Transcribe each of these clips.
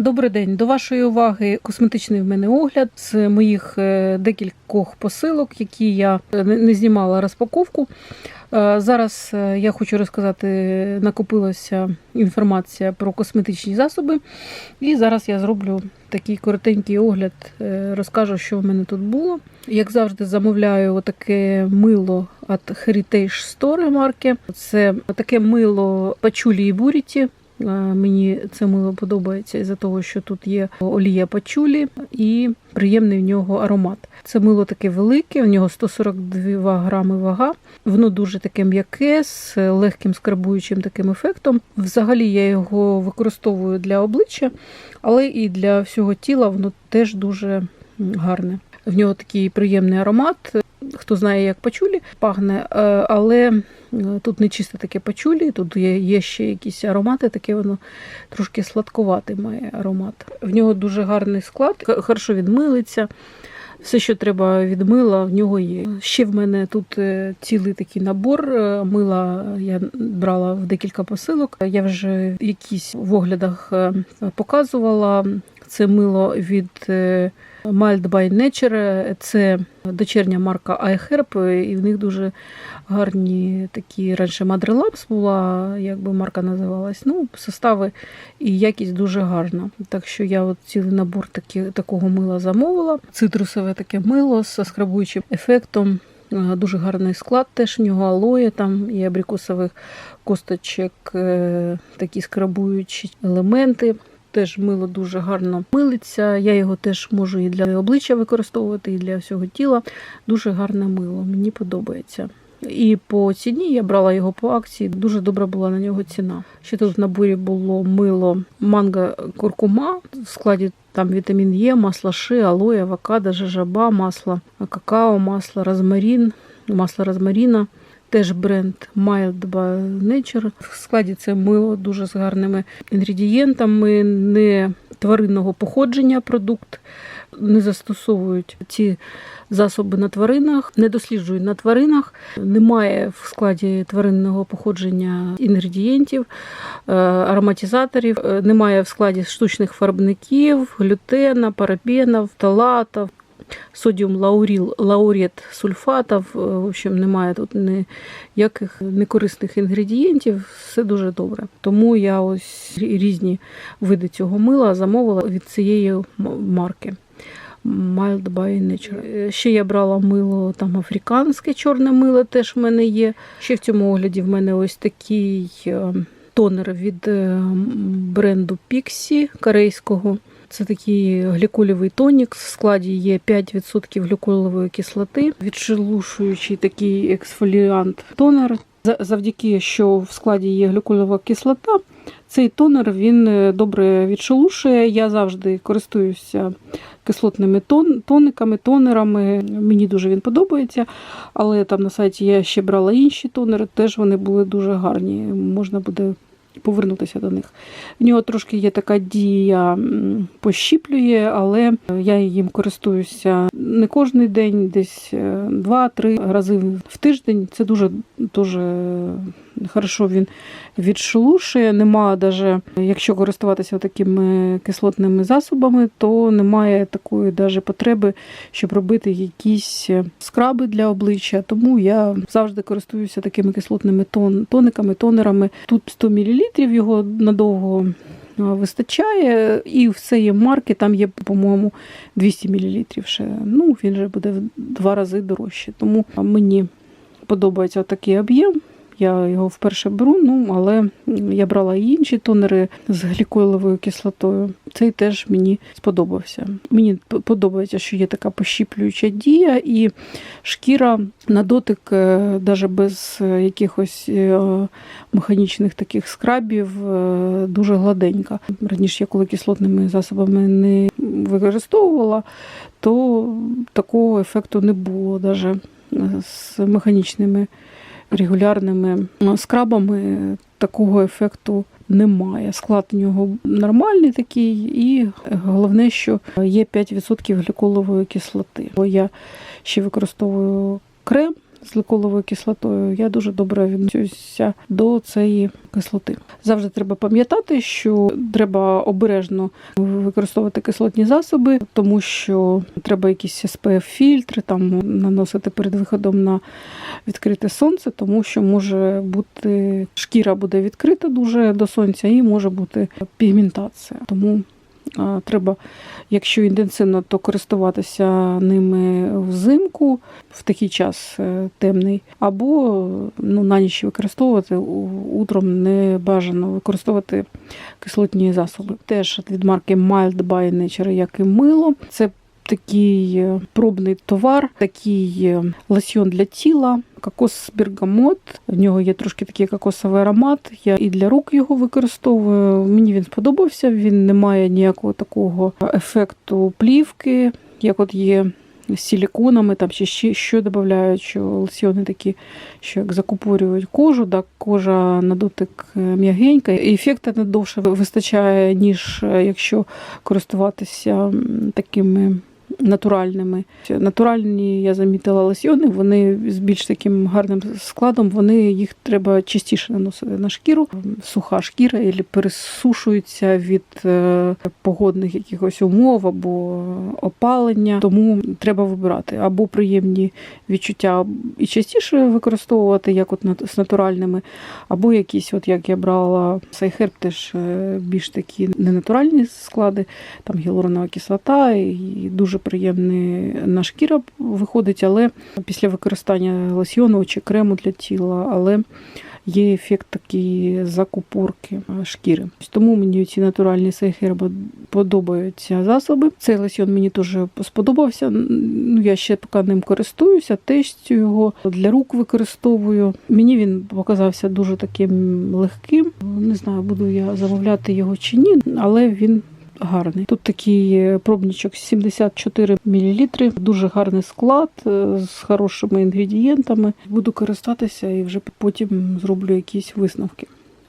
Добрий день. До вашої уваги косметичний в мене огляд з моїх е, декількох посилок, які я е, не знімала розпаковку. Е, Зараз я хочу розказати, накопилася інформація про косметичні засоби. І зараз я зроблю такий коротенький огляд, розкажу, що в мене тут було. Як завжди, замовляю отаке мило від Heritage Store марки. Це таке мило пачулі і буріті. Мені це мило подобається із-за того, що тут є олія пачулі і приємний в нього аромат. Це мило таке велике, у нього 142 грами вага. Воно дуже таке м'яке з легким скрабуючим таким ефектом. Взагалі я його використовую для обличчя, але і для всього тіла воно теж дуже гарне. В нього такий приємний аромат. Хто знає, як пачулі пахне, е, але е, тут не чисто таке пачулі, тут є, є ще якісь аромати, таке воно трошки сладкуватий має аромат. В нього дуже гарний склад, хорошо відмилиться. Все, що треба від мила, в нього є. Ще в мене тут е, цілий такий набор мила. Я брала в декілька посилок. Я вже в якісь в оглядах показувала. Це мило від Mild by Nature. Це дочерня марка iHerb, і в них дуже гарні такі раніше Madre Labs була, як би марка називалась. Ну, состави і якість дуже гарна. Так що я от цілий набор такі, такого мила замовила. Цитрусове таке мило з скрабуючим ефектом. Дуже гарний склад, теж в нього алоє там і абрикосових косточок, е, такі скрабуючі елементи. Теж мило дуже гарно милиться. Я його теж можу і для обличчя використовувати, і для всього тіла. Дуже гарне мило, мені подобається. І по ціні я брала його по акції. Дуже добра була на нього ціна. Ще тут в наборі було мило манго куркума в складі. Там вітамін Е, масло ши, алоє, авокадо, жажаба, масло какао, масло розмарин, масло розмаріна. Теж бренд Mild by Nature. В складі це мило дуже з гарними інгредієнтами, не тваринного походження продукт, не застосовують ці засоби на тваринах, не досліджують на тваринах, немає в складі тваринного походження інгредієнтів, е, ароматизаторів, е, немає в складі штучних фарбників, глютена, парабенів, талатів. Содіум лауріл, лаурет сульфатів, в общем, немає тут ніяких некорисних інгредієнтів, все дуже добре. Тому я ось різні види цього мила замовила від цієї марки. Mild by Nature. Е, Ще я брала мило там африканське чорне мило, теж в мене є. Ще в цьому огляді в мене ось такий е, тонер від е, бренду Pixie корейського. Це такий гліколівий тонік. В складі є 5% глюколової кислоти, відшелушуючий такий ексфоліант тонер. За- Завдяки, що в складі є глюколова кислота, цей тонер він е, добре відшелушує. Я завжди користуюся кислотними тон, тониками, тонерами. Мені дуже він подобається. Але там на сайті я ще брала інші тонери, теж вони були дуже гарні. Можна буде повернутися до них. В нього трошки є така дія, пощіплює, але я їм користуюся не кожен день, десь е, два-три рази в тиждень. Це дуже дуже хорошо він відшелушує. Нема даже, якщо користуватися такими кислотними засобами, то немає такої даже потреби, щоб робити якісь е, скраби для обличчя. Тому я завжди користуюся такими кислотними тон, тониками, тонерами. Тут 100 мл його надовго вистачає, і в цієї марки там є, по-моєму, 200 мл ще. Ну, він же буде в два рази дорожче. Тому мені подобається такий об'єм. Я його вперше беру, ну але я брала і інші тонери з глікойловою кислотою. Цей теж мені сподобався. Мені подобається, що є така пощіплююча дія, і шкіра на дотик, навіть без е, якихось е, механічних таких скрабів, е, дуже гладенька. Раніше я коли кислотними засобами не використовувала, то такого ефекту не було навіть з механічними регулярними е, скрабами такого ефекту немає. Склад у нього нормальний такий, і головне, що є 5% гліколової кислоти. Бо я ще використовую крем з гликоловою кислотою, я дуже добре відношуся до цієї кислоти. Завжди треба пам'ятати, що треба обережно використовувати кислотні засоби, тому що треба якісь SPF-фільтри там наносити перед виходом на відкрите сонце, тому що може бути шкіра буде відкрита дуже до сонця і може бути пігментація. Тому треба, якщо інтенсивно, то користуватися ними взимку в такий час е, темний, або ну, на ніч використовувати утром не бажано використовувати кислотні засоби. Теж від марки Mild by Nature, як і мило. Це такий е, пробний товар, такий е, лосьйон для тіла. Кокос бергамот. В нього є трошки такий кокосовий аромат. Я і для рук його використовую. Мені він сподобався. Він не має ніякого такого ефекту плівки, як от є з силіконами, там чи ще що додають, що лосьйони такі, що як закупорюють кожу, так кожа на дотик е, м'ягенька. І не довше вистачає, ніж якщо користуватися такими натуральними. Натуральні, я замітила лосьйони, вони з більш таким гарним складом, вони їх треба частіше наносити на шкіру. Суха шкіра і пересушується від е, погодних якихось умов або опалення. Тому треба вибирати або приємні відчуття і частіше використовувати, як от з натуральними, або якісь, от як я брала Сайхерб, теж е, більш такі ненатуральні склади, там гіалуронова кислота, і дуже приємна шкіра виходить, але після використання лосьйону чи крему для тіла, але є ефект такий закупорки шкіри. Тому мені ці натуральні сейхерби подобаються засоби. Цей лосьйон мені теж сподобався. Ну, я ще поки ним користуюся, тестю його для рук використовую. Мені він показався дуже таким легким. Не знаю, буду я замовляти його чи ні, але він гарний. Тут такий пробничок 74 мл, дуже гарний склад е, з хорошими інгредієнтами. Буду користатися і вже потім зроблю якісь висновки.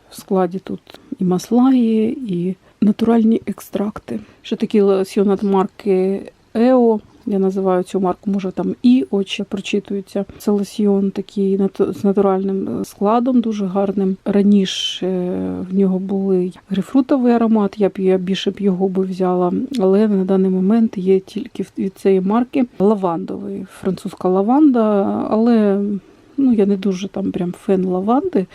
В складі тут і масла є, і натуральні екстракти. Ще такий лосьйон від марки EO. Я називаю цю марку, може там і очі прочитуються. Це лосьйон такий з натуральним складом, дуже гарним. Раніше е, в нього були грифрутовий аромат, я б я більше б його би взяла, але на даний момент є тільки від цієї марки лавандовий, французька лаванда, але ну, я не дуже там прям фен лаванди.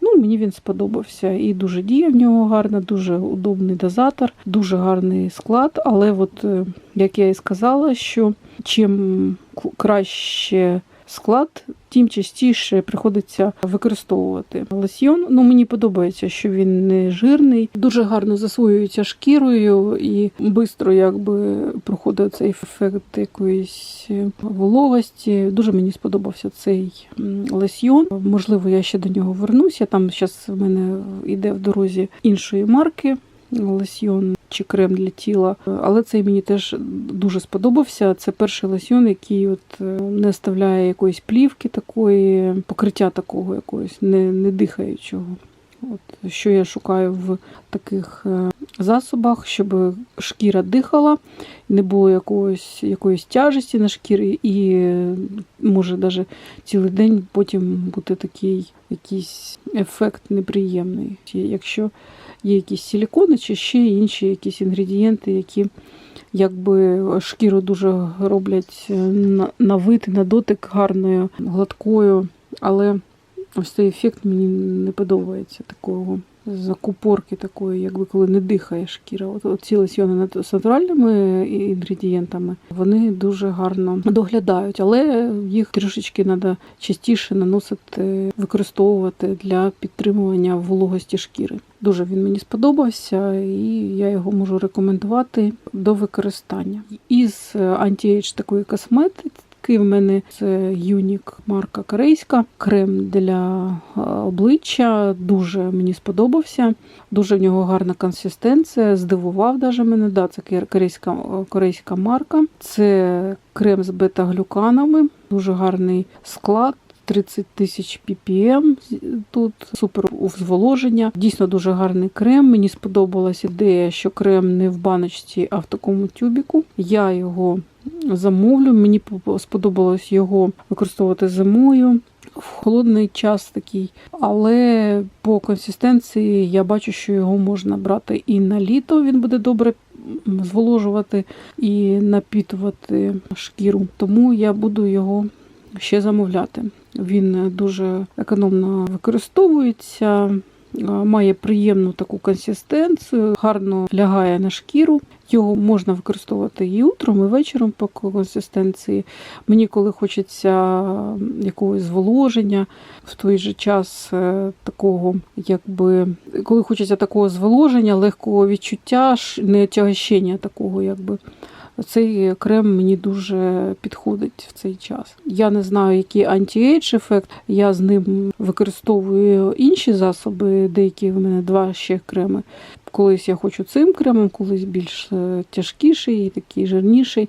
Ну, мені він сподобався і дуже діє в нього гарно, дуже удобний дозатор, дуже гарний склад. Але, от, е, як я і сказала, що чим краще склад, тим частіше приходиться використовувати лосьйон. Ну, мені подобається, що він не жирний, дуже гарно засвоюється шкірою і швидко якби проходить цей ефект якоїсь вологості. Дуже мені сподобався цей лосьйон. Можливо, я ще до нього вернуся. Там зараз в мене йде в дорозі іншої марки лосьйон чи крем для тіла. Але цей мені теж дуже сподобався. Це перший лосьйон, який от е, не оставляє якоїсь плівки такої, покриття такого якогось, не, не дихаючого. От, що я шукаю в таких е, засобах, щоб шкіра дихала, не було якогось, якоїсь тяжесті на шкірі, і е, може навіть цілий день потім бути такий якийсь ефект неприємний. Якщо є якісь силікони чи ще інші якісь інгредієнти, які якби шкіру дуже роблять е, на, на вид, на дотик гарною, гладкою, але ось цей ефект мені не подобається такого закупорки такої, якби коли не дихає шкіра. От, ці лосьйони з натуральними інгредієнтами вони дуже гарно доглядають, але їх трішечки треба частіше наносити, використовувати для підтримування вологості шкіри. Дуже він мені сподобався, і я його можу рекомендувати до використання. Із антіейдж такої косметики. В мене це Юнік марка корейська, крем для е, обличчя. Дуже мені сподобався. Дуже в нього гарна консистенція. Здивував даже мене. Да, це корейська, е, корейська марка. Це крем з бета-глюканами. Дуже гарний склад. 30 тисяч ppm тут супер зволоження. Дійсно дуже гарний крем. Мені сподобалась ідея, що крем не в баночці, а в такому тюбіку. Я його замовлю. Мені сподобалось його використовувати зимою. В холодний час такий, але по консистенції я бачу, що його можна брати і на літо. Він буде добре зволожувати і напітувати шкіру. Тому я буду його ще замовляти. Він дуже економно використовується, має приємну таку консистенцію, гарно лягає на шкіру. Його можна використовувати і утром, і вечором по консистенції. Мені, коли хочеться якогось зволоження, в той же час е, такого, якби коли хочеться такого зволоження, легкого відчуття, не отягощення такого, якби. Цей крем мені дуже підходить в цей час. Я не знаю, який анті-ейдж ефект. Я з ним використовую інші засоби, деякі в мене два ще креми. Колись я хочу цим кремом, колись більш е, тяжкіший, такий жирніший.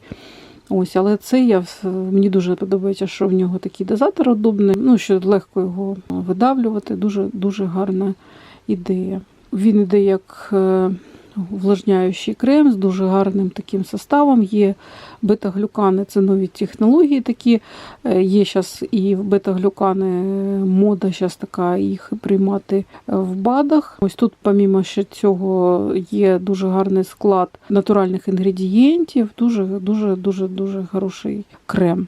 Ось, але це я мені дуже подобається, що в нього такий дозатор удобний, ну що легко його видавлювати. Дуже дуже гарна ідея. Він іде як е, увлажняючий крем з дуже гарним таким составом. Є бета-глюкани, це нові технології такі. Е, є зараз і бета-глюкани мода, зараз така їх приймати в БАДах. Ось тут, помімо ще цього, є дуже гарний склад натуральних інгредієнтів, дуже дуже дуже дуже хороший крем.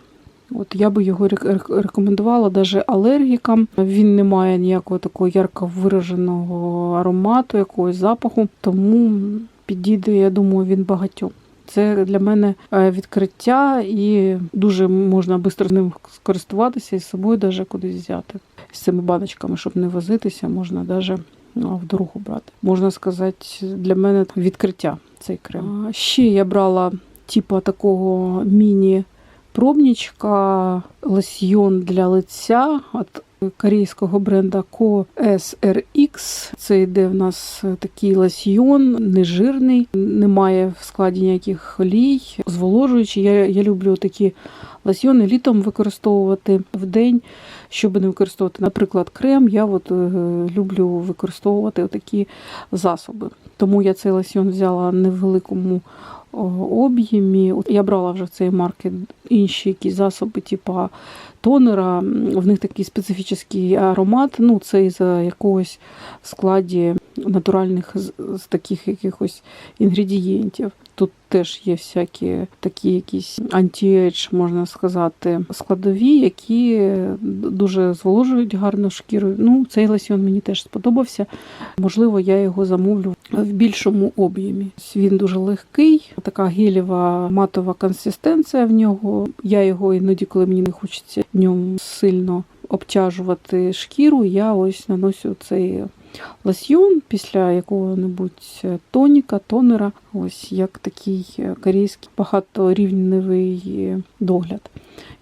От я би його рекомендувала навіть алергікам. Він не має ніякого такого ярко вираженого аромату, якогось запаху, тому підійде, я думаю, він багатьом. Це для мене е, відкриття і дуже можна швидко ним скористуватися і з собою навіть кудись взяти. З цими баночками, щоб не возитися, можна навіть в дорогу брати. Можна сказати, для мене відкриття цей крем. Ще я брала типу такого міні пробничка, лосьйон для лиця від корейського бренда CoSRX. Це йде в нас такий лосьйон, нежирний, немає в складі ніяких олій, зволожуючий. Я я люблю такі лосьйони літом використовувати в день, щоб не використовувати, наприклад, крем. Я от, е, люблю використовувати такі засоби. Тому я цей лосьйон взяла невеликому об'ємі. Я брала вже в цієї марки інші якісь засоби, типу тонера. В них такий специфічний аромат. Ну, це із якогось складі натуральних з таких якихось інгредієнтів. Тут теж є всякі такі якісь анті-ейдж, можна сказати, складові, які дуже зволожують гарну шкіру. Ну, цей лосьон мені теж сподобався. Можливо, я його замовлю в більшому об'ємі. Він дуже легкий, така гелєва матова консистенція в нього. Я його іноді, коли мені не хочеться в ньому сильно обтяжувати шкіру, я ось наношу цей лосьйон після якого-небудь тоніка, тонера, ось як такий корейський багаторівневий догляд.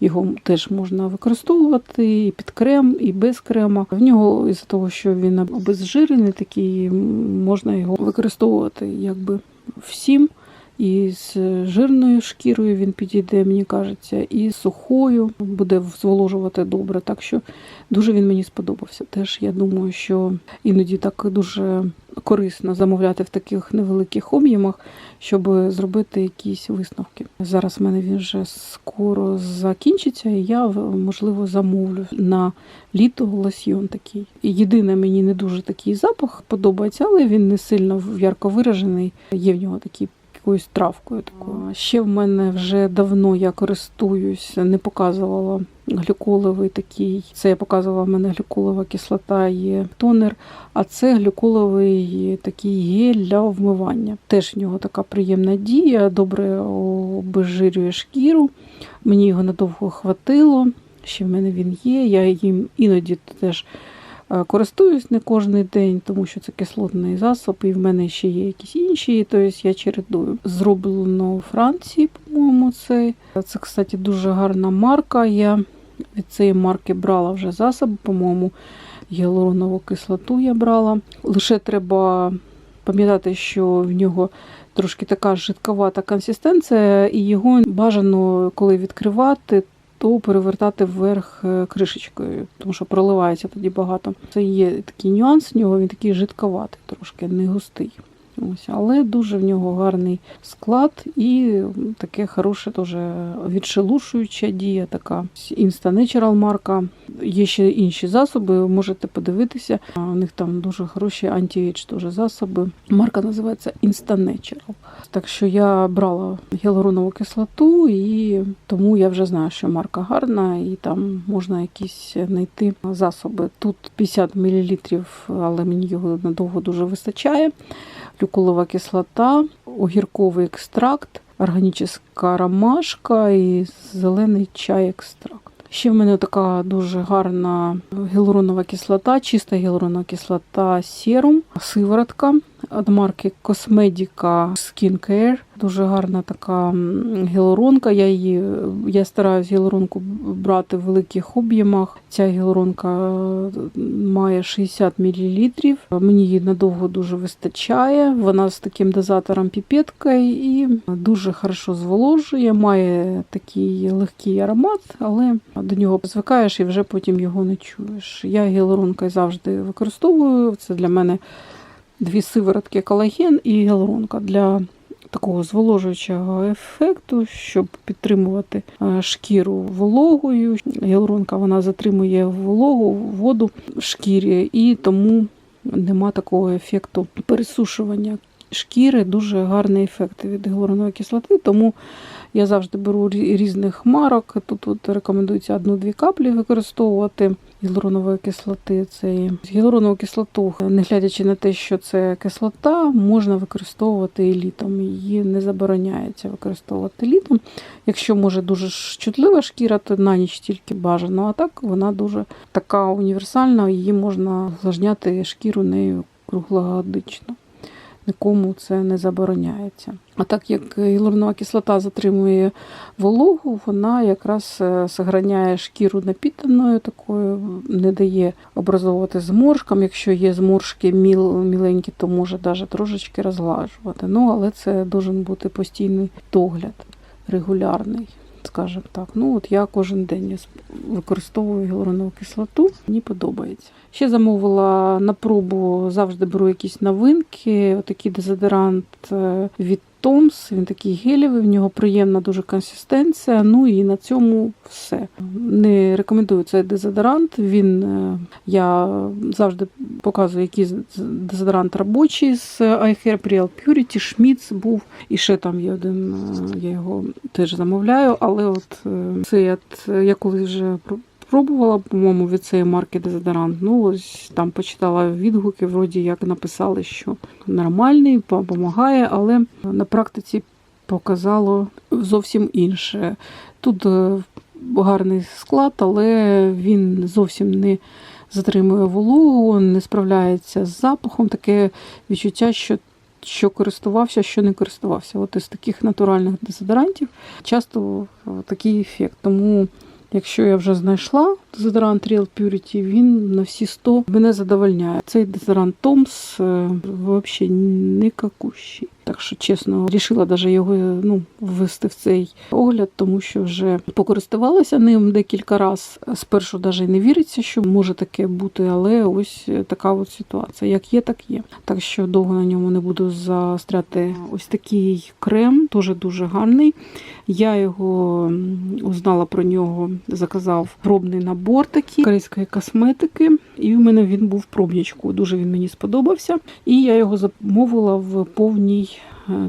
Його теж можна використовувати і під крем, і без крема. В нього, із-за того, що він обезжирений, такий, можна його використовувати якби всім. І з жирною шкірою він підійде, мені кажеться, і сухою буде зволожувати добре. Так що дуже він мені сподобався. Теж я думаю, що іноді так дуже корисно замовляти в таких невеликих об'ємах, щоб зробити якісь висновки. Зараз в мене він вже скоро закінчиться, і я можливо замовлю на літо лосьйон такий. Єдине, мені не дуже такий запах подобається, але він не сильно ярко виражений. Є в нього такий якоюсь травкою такою. Ще в мене вже давно я користуюсь, не показувала глюколовий такий. Це я показувала в мене глюколова кислота, є тонер, а це глюколовий такий гель для вмивання. Теж в нього така приємна дія, добре обезжирює шкіру. Мені його надовго хватило. Ще в мене він є. Я їм іноді теж. Е, користуюсь не кожен день, тому що це кислотний засоб, і в мене ще є якісь інші, тобто я чередую. Зроблено у Франції, по-моєму, це. Це, кстати, дуже гарна марка. Я від цієї марки брала вже засоби, по-моєму, гіалуронову кислоту я брала. Лише треба пам'ятати, що в нього трошки така жидковата консистенція, і його бажано, коли відкривати, то перевертати вверх е, кришечкою, тому що проливається тоді багато. Це є такий нюанс в нього, він такий жидковатий, трошки не густий. Ось, але дуже в нього гарний склад і таке хороше теж відшелушуюча дія, така Insta Natural марка. Є ще інші засоби, можете подивитися. У них там дуже хороші анті-ейдж теж засоби. Марка називається Insta Natural. Так що я брала гіалуронову кислоту, і тому я вже знаю, що марка гарна, і там можна якісь знайти засоби. Тут 50 мл, але мені його надовго дуже вистачає. Люкулова кислота, огірковий екстракт, органічна ромашка і зелений чай екстракт. Ще в мене така дуже гарна гіалуронова кислота, чиста гіалуронова кислота серум, сиворотка від марки Cosmedica Skin Care. Дуже гарна така гіалуронка. Я її я стараюсь гіалуронку брати в великих об'ємах. Ця гіалуронка має 60 мл. Мені її надовго дуже вистачає. Вона з таким дозатором піпеткою і дуже хорошо зволожує. Має такий легкий аромат, але до нього звикаєш і вже потім його не чуєш. Я гіалуронкою завжди використовую. Це для мене дві сиворотки колаген і гіалуронка для такого зволожуючого ефекту, щоб підтримувати е, шкіру вологою. Гіалуронка вона затримує вологу, воду в шкірі, і тому нема такого ефекту пересушування шкіри. Дуже гарний ефект від гіалуронової кислоти. Тому я завжди беру різних марок. Тут от рекомендується одну-дві каплі використовувати гіалуронової кислоти. Це гіалуронову кислоту, не глядячи на те, що це кислота, можна використовувати і літом. Її не забороняється використовувати літом. Якщо може дуже щутлива шкіра, то на ніч тільки бажано. А так вона дуже така універсальна, її можна влажняти шкіру нею круглогодично. Нікому це не забороняється. А так як гіалуронова кислота затримує вологу, вона якраз е, сохраняє шкіру напітаною, такою, не дає образовувати зморшкам. Якщо є зморшки міл, міленькі, то може навіть трошечки розглажувати. Ну, але це должен бути постійний догляд, регулярний. Скажімо так, ну от я кожен день використовую гіалуронову кислоту, мені подобається. Ще замовила на пробу, завжди беру якісь новинки. Отакий дезодорант е, від Томс. Він такий гелєвий, в нього приємна дуже консистенція. Ну і на цьому все. Не рекомендую цей дезодорант. Він е, я завжди показую, який дезодорант робочий з iHair Real Purity, Schmitz був. І ще там є один, е, я його теж замовляю. Але от е, цей от, е, я коли вже пр- пробувала, по-моєму, від цієї марки дезодорант. Ну, ось там почитала відгуки, вроді як написали, що нормальний, допомагає, але на практиці показало зовсім інше. Тут е, гарний склад, але він зовсім не затримує вологу, не справляється з запахом. Таке відчуття, що що користувався, що не користувався. От із таких натуральних дезодорантів часто такий ефект. Тому, якщо я вже знайшла дезодорант Real Purity, він на всі 100 мене задовольняє. Цей дезодорант Томс взагалі не никакущий. Так що, чесно, рішила даже його ну, ввести в цей огляд, тому що вже покористувалася ним декілька разів. Спершу навіть не віриться, що може таке бути, але ось така от ситуація. Як є, так є. Так що довго на ньому не буду застряти. Ось такий крем, теж дуже гарний. Я його узнала про нього, заказав пробний набор такий корейської косметики, і в мене він був в. Дуже він мені сподобався. І я його замовила в повній е,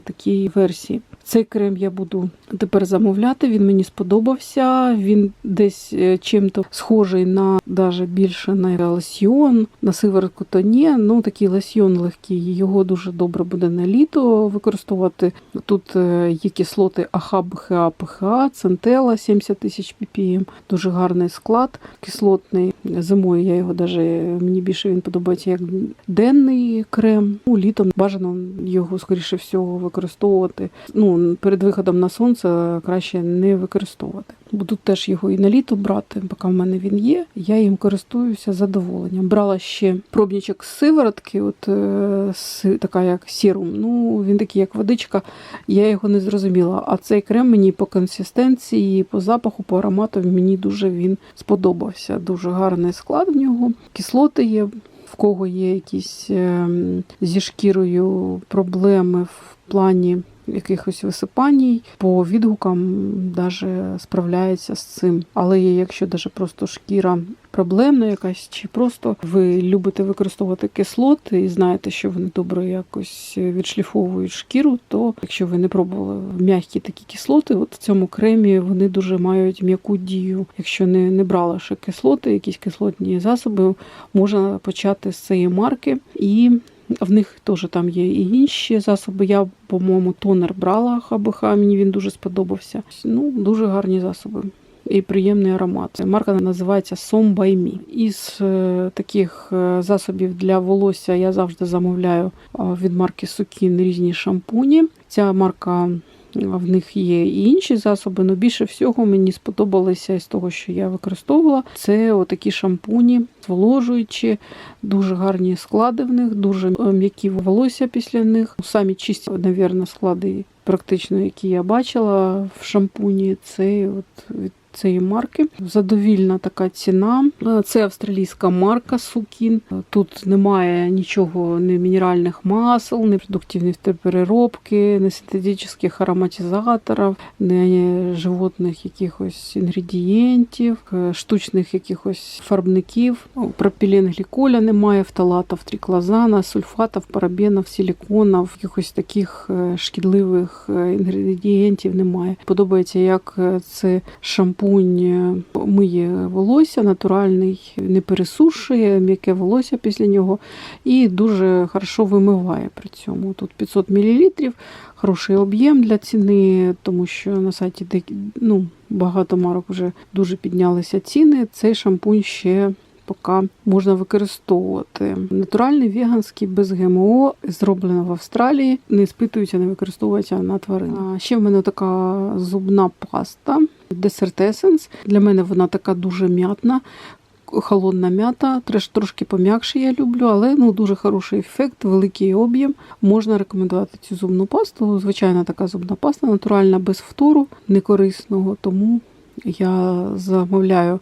такій версії. Цей крем я буду тепер замовляти. Він мені сподобався. Він десь е, чим-то схожий на даже більше на лосьйон, на сиворотку то ні. Ну такий лосьйон легкий. Його дуже добре буде на літо використовувати. Тут е, є кислоти АХ, БХА, ПХА, Центела 70 тисяч ppm. Дуже гарний склад кислотний. Зимою я його даже мені більше він подобається як денний крем. Ну, літом бажано його скоріше всього використовувати. Ну перед виходом на сонце краще не використовувати. Буду теж його і на літо брати, поки в мене він є. Я їм користуюся задоволенням. Брала ще пробничок з сиворотки, от е, така як сірум. Ну він такий, як водичка. Я його не зрозуміла. А цей крем мені по консистенції, по запаху, по аромату мені дуже він сподобався. Дуже гарний склад в нього. Кислоти є. В кого є якісь ем, зі шкірою проблеми в плані якихось висипаній, по відгукам даже справляється з цим. Але якщо даже просто шкіра проблемна якась, чи просто ви любите використовувати кислоти і знаєте, що вони добре якось відшліфовують шкіру, то якщо ви не пробували м'які такі кислоти, от в цьому кремі вони дуже мають м'яку дію. Якщо не, не брали ще кислоти, якісь кислотні засоби, можна почати з цієї марки і. В них теж там є і інші засоби. Я, по-моєму, тонер брала ХБХ, мені він дуже сподобався. Ну, дуже гарні засоби. І приємний аромат. Марка називається Me. Із е, таких е, засобів для волосся я завжди замовляю е, від марки Сукін різні шампуні. Ця марка в них є і інші засоби, але більше всього мені сподобалося із того, що я використовувала. Це отакі шампуні, зволожуючі, дуже гарні склади в них, дуже е, м'які волосся після них. Самі чисті, мабуть, склади, практично, які я бачила в шампуні, це от від цієї марки. Задовільна така ціна. Е, Це австралійська марка Сукін. Тут немає нічого, ні мінеральних масел, ні продуктів нефтепереробки, ні синтетичних ароматизаторів, ні животних якихось інгредієнтів, е, штучних якихось фарбників. Пропіленгліколя немає, фталатів, тріклозана, сульфатів, парабенів, силіконів, якихось таких е, шкідливих е, інгредієнтів немає. Подобається, як е, це шампунь е, миє волосся, натуральний, не пересушує, м'яке волосся після нього і дуже хорошо вимиває при цьому. Тут 500 мл, хороший об'єм для ціни, тому що на сайті ну, багато марок вже дуже піднялися ціни. Цей шампунь ще поки можна використовувати. Натуральний веганський без ГМО, зроблено в Австралії, не спитується, не використовується на тваринах. Ще в мене така зубна паста Desert Essence. Для мене вона така дуже м'ятна. Холодна м'ята, трошки пом'якше я люблю, але ну дуже хороший ефект, великий об'єм. Можна рекомендувати цю зубну пасту. Звичайна така зубна паста, натуральна, без фтору, некорисного. Тому я замовляю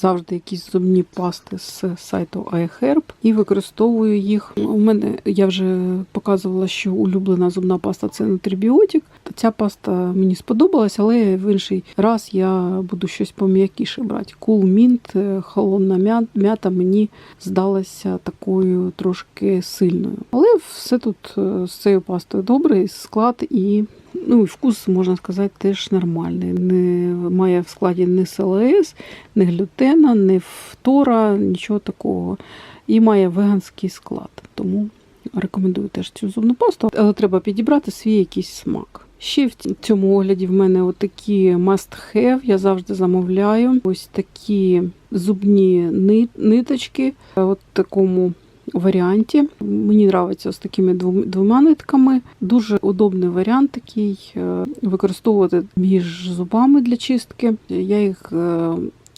завжди якісь зубні пасти з сайту iHerb і використовую їх. У мене я вже показувала, що улюблена зубна паста це нутрібіотик. Ця паста мені сподобалась, але в інший раз я буду щось пом'якіше брати. Cool Mint, е, холодна м'ята мені здалася такою трошки сильною. Але все тут е, з цією пастою добре, склад і Ну вкус, можна сказати, теж нормальний. Не має в складі ні СЛС, ні глютена, ні фтора, нічого такого. І має веганський склад. Тому рекомендую теж цю зубну пасту, але треба підібрати свій якийсь смак. Ще в цьому огляді в мене отакі must have, я завжди замовляю. Ось такі зубні ниточки, от такому варіанті. Мені подобається з такими двом- двома нитками. Дуже удобний варіант такий е, використовувати між зубами для чистки. Я їх е,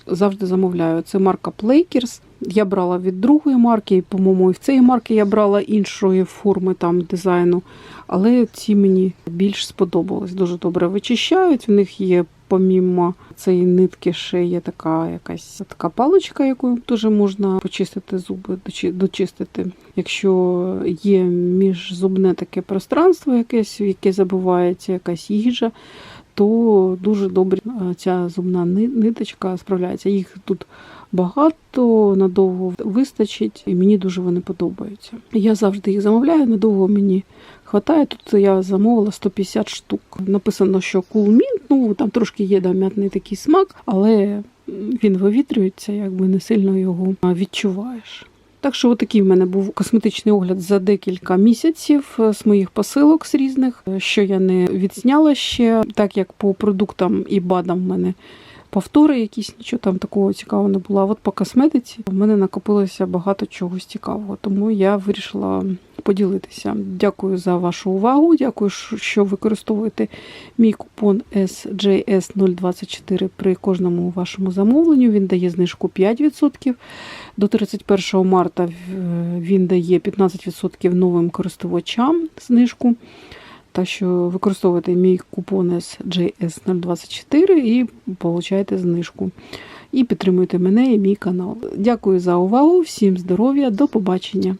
завжди замовляю. Це марка Plakers. Я брала від другої марки, і, по-моєму, і в цієї марки я брала іншої форми там дизайну, але ці мені більш сподобались. Дуже добре вичищають. В них є помімо цієї нитки ще є така якась така паличка, якою теж можна почистити зуби, дочистити. Якщо є міжзубне таке пространство, якесь, в яке забувається якась їжа, то дуже добре е, ця зубна ни- ниточка справляється. Їх тут багато, надовго вистачить, і мені дуже вони подобаються. Я завжди їх замовляю, надовго мені хватає. Тут я замовила 150 штук. Написано, що Cool Mint, ну там трошки є да, м'ятний такий смак, але він вивітрюється, якби не сильно його відчуваєш. Так що отакий в мене був косметичний огляд за декілька місяців е, з моїх посилок з різних, е, що я не відзняла ще, так як по продуктам і БАДам в мене повтори якісь, нічого там такого цікавого не було. А от по косметиці в мене накопилося багато чогось цікавого, тому я вирішила поділитися. Дякую за вашу увагу. Дякую, що- використовуєте мій купон SJS024 при кожному вашому замовленню. Він дає знижку 5%. До 31 марта він дає 15% новим користувачам знижку. Так що використовуйте мій купон SJS024 і получаєте знижку. І підтримуйте мене і мій канал. Дякую за увагу, всім здоров'я, до побачення!